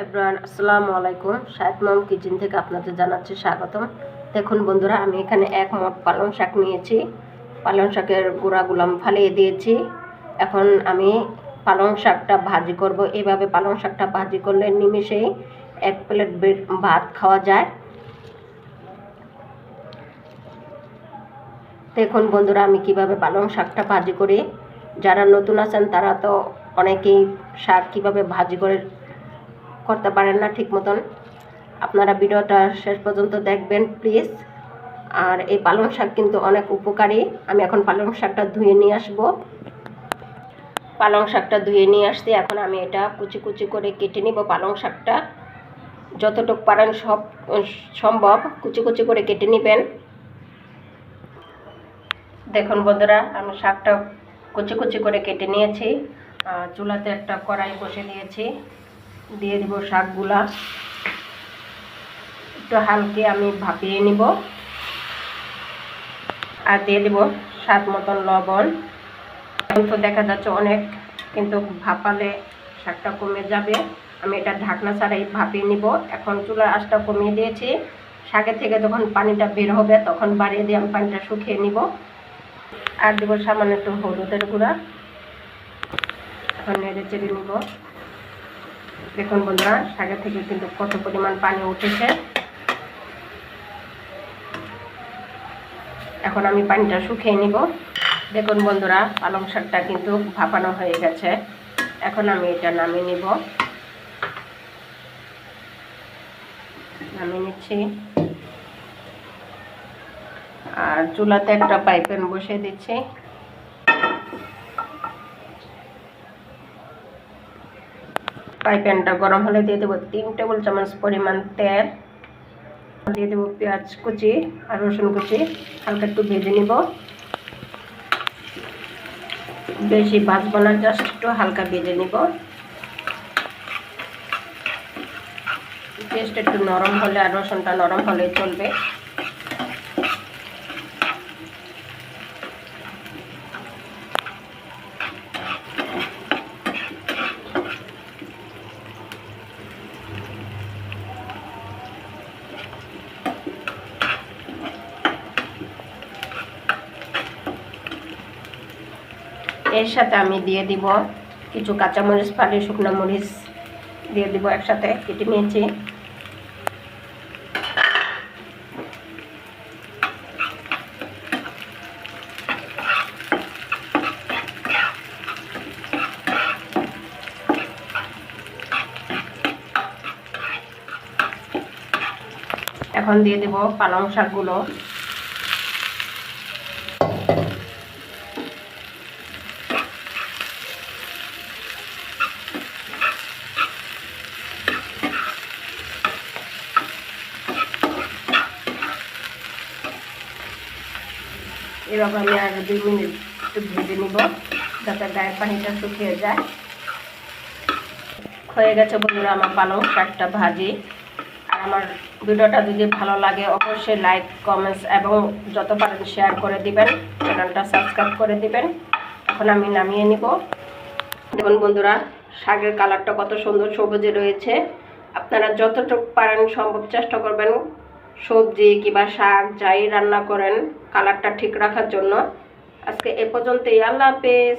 Everyone, আসসালামু আলাইকুম। শাহেদ মম kitchen থেকে আপনাদের জানাচ্ছি স্বাগতম। দেখুন বন্ধুরা, আমি এখানে এক মট পালং শাক নিয়েছি। পালং শাকের গুঁড়াগুলো আমি ফালিয়ে দিয়েছি। এখন আমি পালং শাকটা ভাজি করব। এইভাবে পালং শাকটা ভাজি করলে নিমেষেই এক প্লেট ভাত খাওয়া যায়। দেখুন বন্ধুরা, আমি কীভাবে পালং শাকটা ভাজি করি। যারা নতুন আছেন, তারা তো অনেকেই শাক কীভাবে ভাজি করে করতে পারেন না ঠিক মতন। আপনারা ভিডিওটা শেষ পর্যন্ত দেখবেন প্লিজ আর এই পালং শাক কিন্তু অনেক উপকারী। আমি এখন পালং শাকটা ধুয়ে নিয়ে আসব। পালং শাকটা ধুয়ে নিয়ে আসছি। এখন আমি এটা কুচি কুচি করে কেটে নিব পালং শাকটা। যতটুকু পারেন সব, সম্ভব কুচি কুচি করে কেটে নেবেন। দেখুন বন্ধুরা, আমি শাকটা কুচি কুচি করে কেটে নিয়েছি। চুলাতে একটা কড়াই বসে দিয়েছি দিয়ে দিব শাকগুলা। একটু হালকে আমি ভাপিয়ে নিব। আর দিয়ে দিব স্বাদ মতন লবণ। এখন তো দেখা যাচ্ছে অনেক কিন্তু ভাপালে শাকটা কমে যাবে। আমি এটা ঢাকনা ছাড়াই ভাপিয়ে নিব। এখন চুলার আঁচটা কমিয়ে দিয়েছি। শাকের থেকে যখন পানিটা বের হবে তখন বাড়িয়ে দিয়ে আমি পানিটা শুকিয়ে নিব। আর দেবো সামান্য একটু হলুদের গুঁড়া। এখন নেড়ে চেড়ে নিব। দেখুন বন্ধুরা শাকের থেকে কিন্তু কত পরিমাণ পানি উঠেছে। এখন আমি পানিটা শুকিয়ে নিব। দেখুন বন্ধুরা, পালং শাকটা কিন্তু ভাপানো হয়ে গেছে। এখন আমি এটা নামিয়ে নিব। নামিয়ে নিচ্ছি। আর চুলাতে একটা পাইপেন বসিয়ে দিচ্ছি। ফ্রাই প্যানটা গরম হলে দিয়ে দেবো তিন টেবিল চামচ পরিমাণ তেল। দিয়ে দেবো পেঁয়াজ কুচি আর রসুন কুচি। হালকা একটু ভেজে নিব। বেশি ভাজবো না, জাস্ট একটু হালকা ভেজে নিব। পেস্ট একটু নরম হলে আর রসুনটা নরম হলে চলবে। এর সাথে আমি দিয়ে দিব কিছু কাঁচামরিচ, ফালি, শুকনো মরিচ দিয়ে দিব একসাথে কেটে নিয়েছি। এখন দিয়ে দেব পালং শাকগুলো। এভাবে আমি আগে দুই মিনিট একটু ভেজে নিব, যাতে গায়ের পানিটা শুকিয়ে যায়। হয়ে গেছে বন্ধুরা আমার পালং শাকটা ভাজি। আর আমার ভিডিওটা যদি ভালো লাগে, অবশ্যই লাইক, কমেন্টস এবং যত পারেন শেয়ার করে দিবেন। চ্যানেলটা সাবস্ক্রাইব করে দিবেন। এখন আমি নামিয়ে নিব। দেখুন বন্ধুরা, শাকের কালারটা কত সুন্দর সবুজে রয়েছে। আপনারা যতটুকু পারেন সম্ভব চেষ্টা করবেন সবজি কিংবা শাক, যাই রান্না করেন কালারটা ঠিক রাখার জন্য। আজকে এ পর্যন্তই। আল্লাহ হাফেজ।